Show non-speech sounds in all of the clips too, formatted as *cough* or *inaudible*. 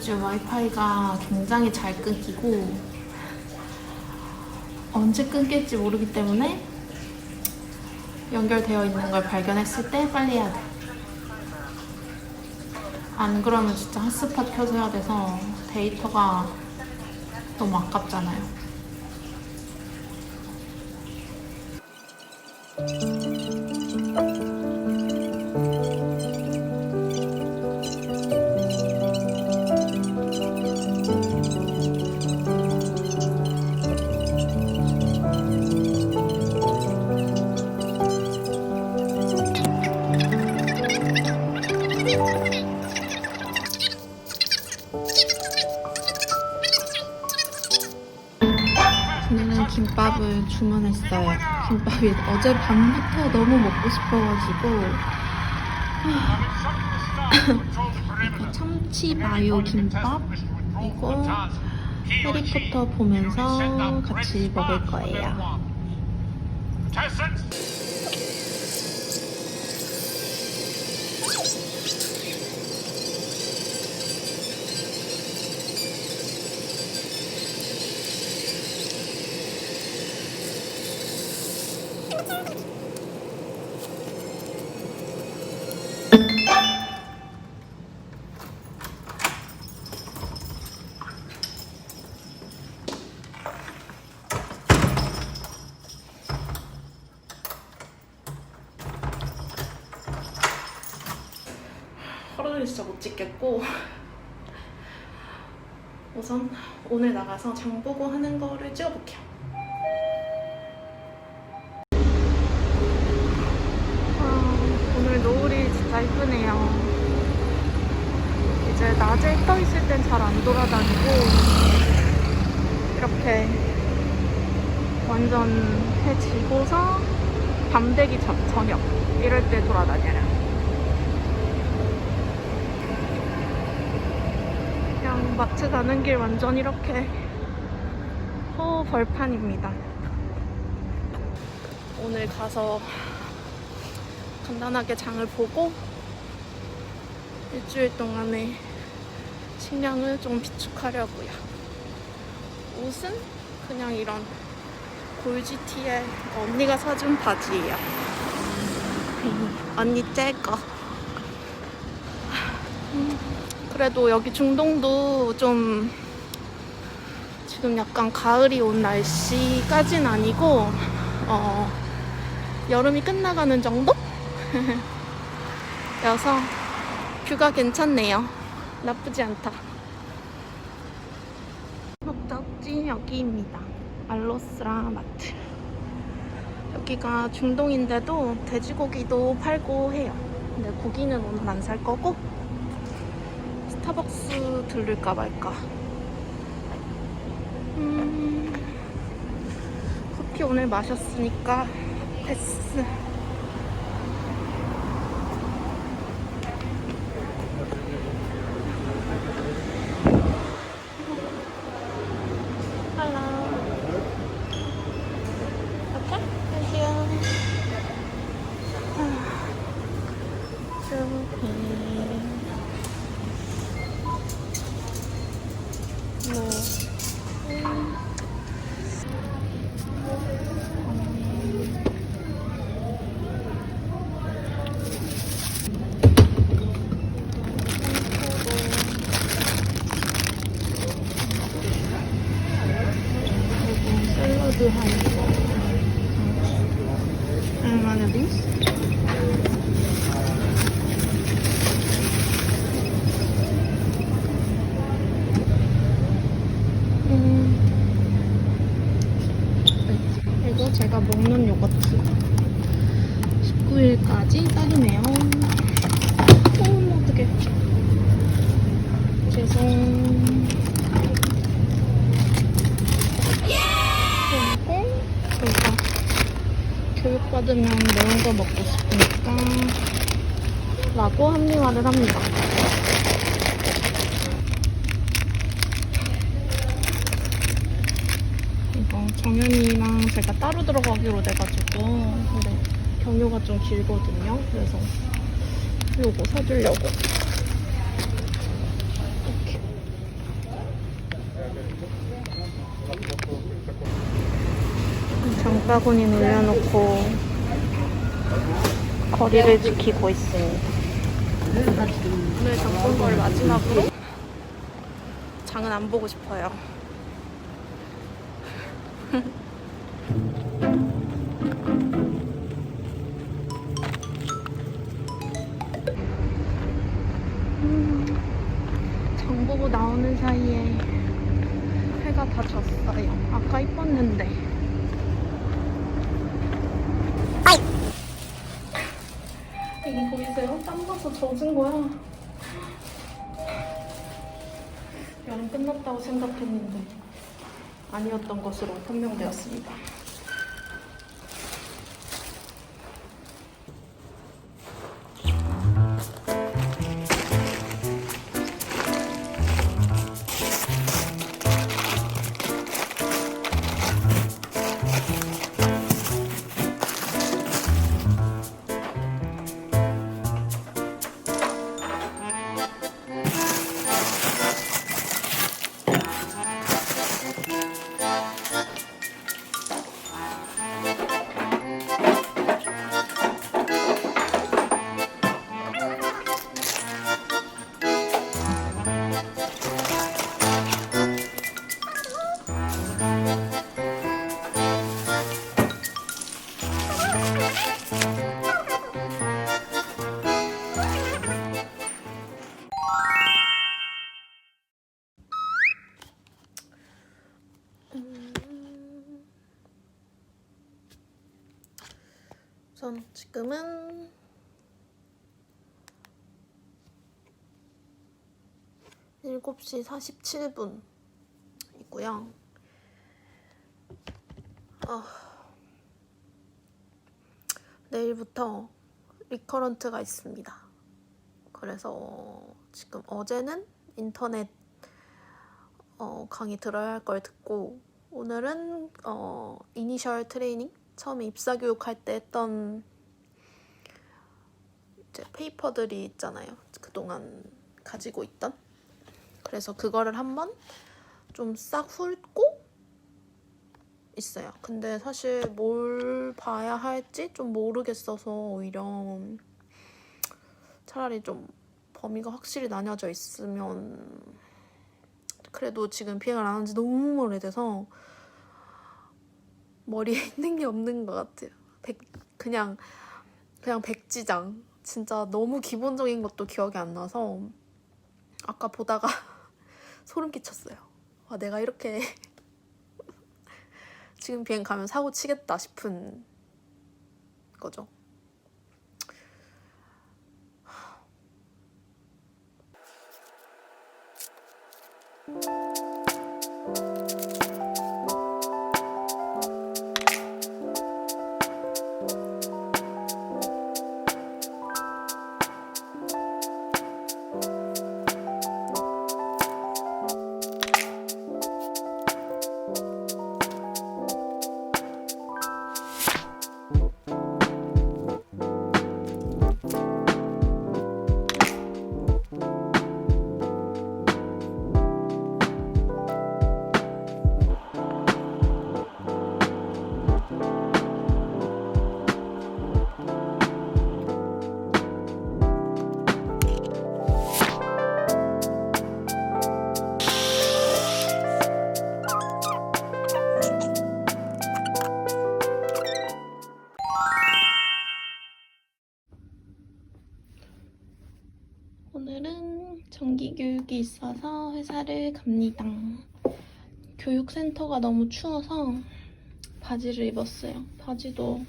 요즘 와이파이가 굉장히 잘 끊기고 언제 끊길지 모르기 때문에 연결되어 있는 걸 발견했을 때 빨리 해야 돼. 안 그러면 진짜 핫스팟 켜서 해야 돼서 데이터가 너무 아깝잖아요. 했어요. 김밥이 어제 밤부터 너무 먹고 싶어가지고 *laughs* 참치 마요 김밥 이거 해리포터 보면서 같이 먹을 거예요. 하루 종일 진짜 못 찍겠고 *laughs* 우선 오늘 나가서 장 보고 하는 거를 찍어볼게요. 아, 오늘 노을이 진짜 이쁘네요. 이제 낮에 떠 있을 땐 잘 안 돌아다니고 이렇게 완전 해 지고서 밤 되기 전, 저녁 이럴 때 돌아다녀요. 그냥 마트 가는 길 완전 이렇게 호 벌판입니다. 오늘 가서 간단하게 장을 보고 일주일 동안의 식량을 좀 비축하려고요. 옷은 그냥 이런 골지티에 언니가 사준 바지예요. 언니 짤 거. 그래도 여기 중동도 좀 지금 약간 가을이 온 날씨까진 아니고 어, 여름이 끝나가는 정도? *laughs* 여서 뷰가 괜찮네요. 나쁘지 않다. 목적지 여기입니다. 알로스라 마트. 여기가 중동인데도 돼지고기도 팔고 해요. 근데 고기는 오늘 안 살 거고 스타벅스 들를까 말까. 음, 커피 오늘 마셨으니까 패스. 받으면 매운 거 먹고 싶으니까 라고 합리화를 합니다. 이거 정현이랑 제가 따로 들어가기로 돼가지고 근데 경유가 좀 길거든요. 그래서 이거 사주려고. 장바구니 눌려놓고 거리를 지키고 있습니다. 오늘 장본 걸 마지막으로 장은 안 보고 싶어요. *laughs* 이거 보이세요? 땀 나서 젖은 거야. 여름 끝났다고 생각했는데 아니었던 것으로 판명되었습니다. 우선 지금은 일곱 시 47분이고요. 아, 내일부터 리커런트가 있습니다. 그래서 지금 어제는 인터넷 어, 강의 들어야 할 걸 듣고 오늘은 어, 이니셜 트레이닝 처음에 입사 교육할 때 했던 이제 페이퍼들이 있잖아요. 그동안 가지고 있던. 그래서 그거를 한번 좀 싹 훑고 있어요. 근데 사실 뭘 봐야 할지 좀 모르겠어서 오히려 차라리 좀 범위가 확실히 나뉘어져 있으면 그래도 지금 비행을 안 한 지 너무 오래돼서 머리에 *laughs* 있는 게 없는 것 같아요. 백, 그냥 그냥 백지장. 진짜 너무 기본적인 것도 기억이 안 나서 아까 보다가 *laughs* 소름 끼쳤어요. 와 내가 이렇게 *laughs* 지금 비행 가면 사고 치겠다 싶은 거죠. 있어서 회사를 갑니다. 교육센터가 너무 추워서 바지를 입었어요. 바지도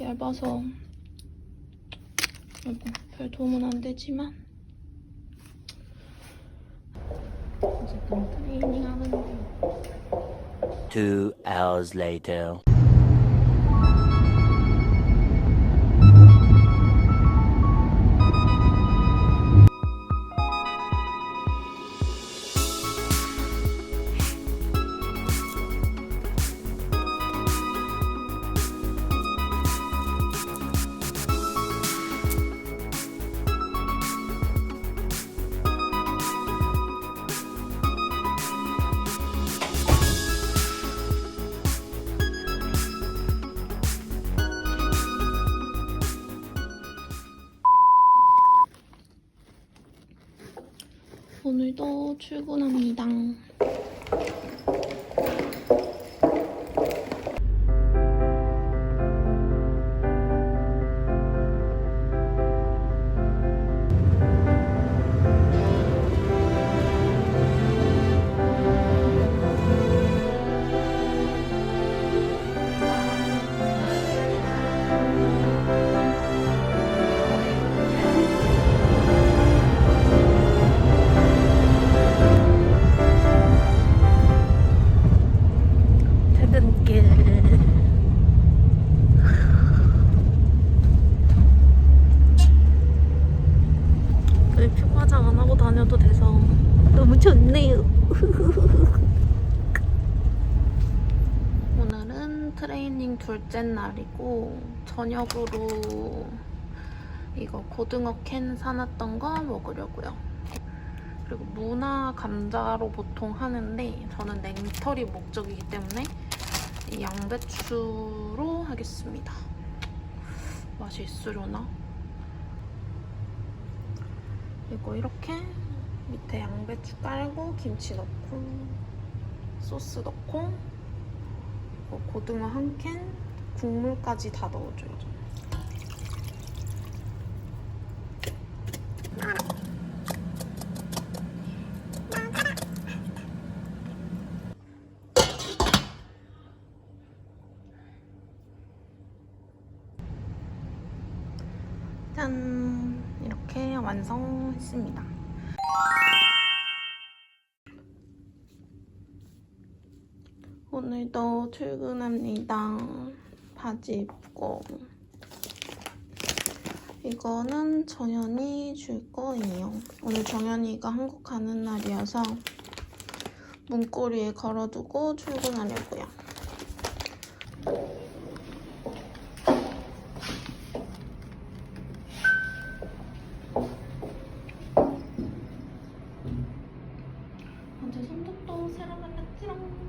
얇아서 별 도움은 안 되지만 어쨌든 트레이닝 하는데 Two hours later. 오늘도 출근합니다. 둘째 날이고 저녁으로 이거 고등어 캔 사놨던 거 먹으려고요. 그리고 무나 감자로 보통 하는데 저는 냉털이 목적이기 때문에 이 양배추로 하겠습니다. 맛이 있으려나? 이거 이렇게 밑에 양배추 깔고 김치 넣고 소스 넣고 고등어 한 캔 국물까지 다 넣어줘요. 저는. 짠! 이렇게 완성했습니다. 오늘도 출근합니다. 바지 입고. 이거는 정연이 줄 거예요. 오늘 정연이가 한국 가는 날이어서 문고리에 걸어두고 출근하려고요. 언제 손톱도 새로 발랐지롱.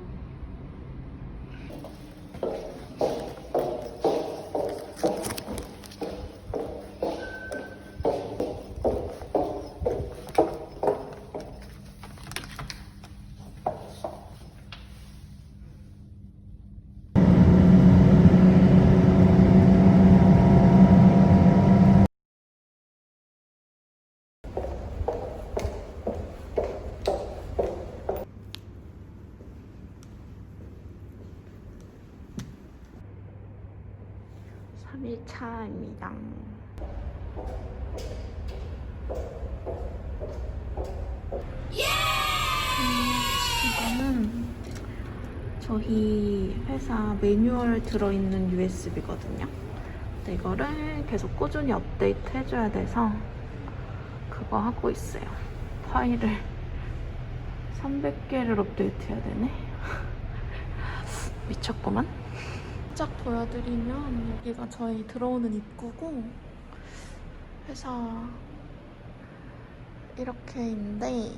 삼일차입니다 이거는 저희 회사 매뉴얼 들어있는 USB거든요. 이거를 계속 꾸준히 업데이트 해줘야 돼서 그거 하고 있어요. 파일을 300개를 업데이트 해야 되네. *laughs* 미쳤구만. 살짝 보여드리면 여기가 저희 들어오는 입구고 회사 이렇게인데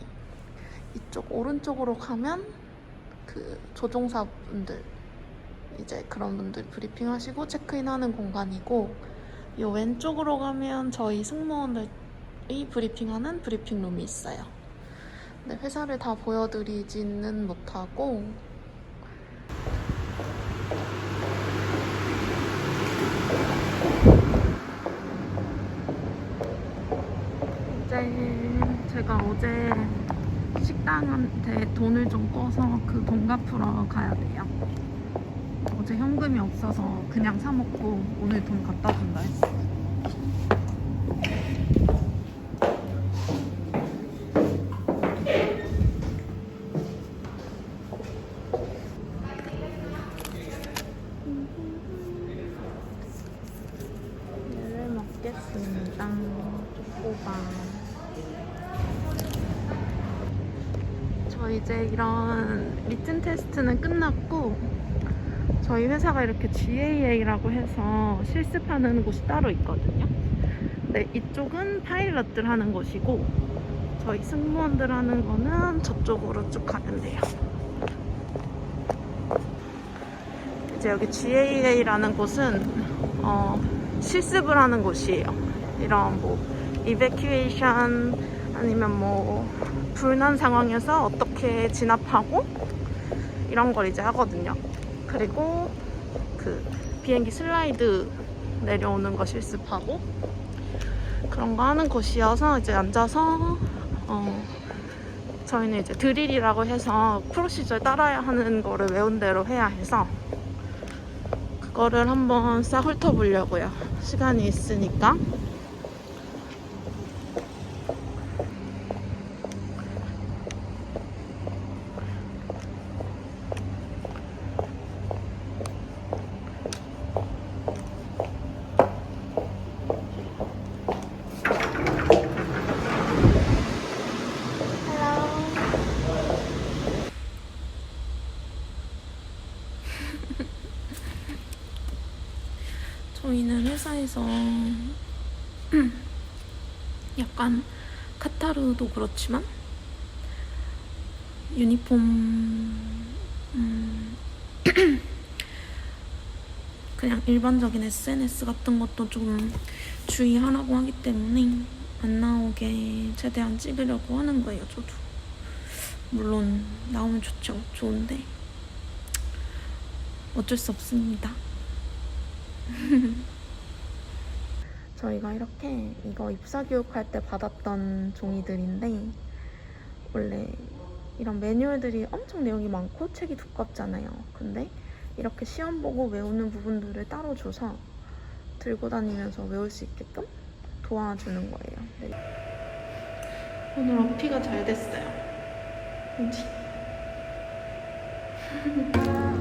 이쪽 오른쪽으로 가면 그 조종사분들 이제 그런 분들 브리핑 하시고 체크인 하는 공간이고 이 왼쪽으로 가면 저희 승무원들이 브리핑하는 브리핑 룸이 있어요. 근데 회사를 다 보여드리지는 못하고 제가 어제 식당한테 돈을 좀 꿔서 그 돈 갚으러 가야 돼요. 어제 현금이 없어서 그냥 사 먹고 오늘 돈 갖다 준다 했어. 얘를 먹겠습니다. 초코바. 저 이제 이런 리튼 테스트는 끝났고 저희 회사가 이렇게 GAA라고 해서 실습하는 곳이 따로 있거든요. 근데 이쪽은 파일럿들 하는 곳이고 저희 승무원들 하는 거는 저쪽으로 쭉 가면 돼요. 이제 여기 GAA라는 곳은 어, 실습을 하는 곳이에요. 이런 뭐 이베큐에이션 아니면 뭐 불난 상황에서 어떻게 진압하고 이런 걸 이제 하거든요. 그리고 그 비행기 슬라이드 내려오는 거 실습하고 그런 거 하는 곳이어서 이제 앉아서 어 저희는 이제 드릴이라고 해서 프로시저에 따라야 하는 거를 외운 대로 해야 해서 그거를 한번 싹 훑어보려고요. 시간이 있으니까. 저희는 회사에서 *clears throat* 약간 카타르도 그렇지만 유니폼 음, *clears throat* 그냥 일반적인 SNS 같은 것도 좀 주의하라고 하기 때문에 안 나오게 최대한 찍으려고 하는 거예요, 저도. 물론 나오면 좋죠, 좋은데 어쩔 수 없습니다. *laughs* 저희가 이렇게 이거 입사 교육할 때 받았던 종이들인데 원래 이런 매뉴얼들이 엄청 내용이 많고 책이 두껍잖아요. 근데 이렇게 시험 보고 외우는 부분들을 따로 줘서 들고 다니면서 외울 수 있게끔 도와주는 거예요. 네. 오늘 어피가 잘 됐어요. 그지? *laughs* *laughs*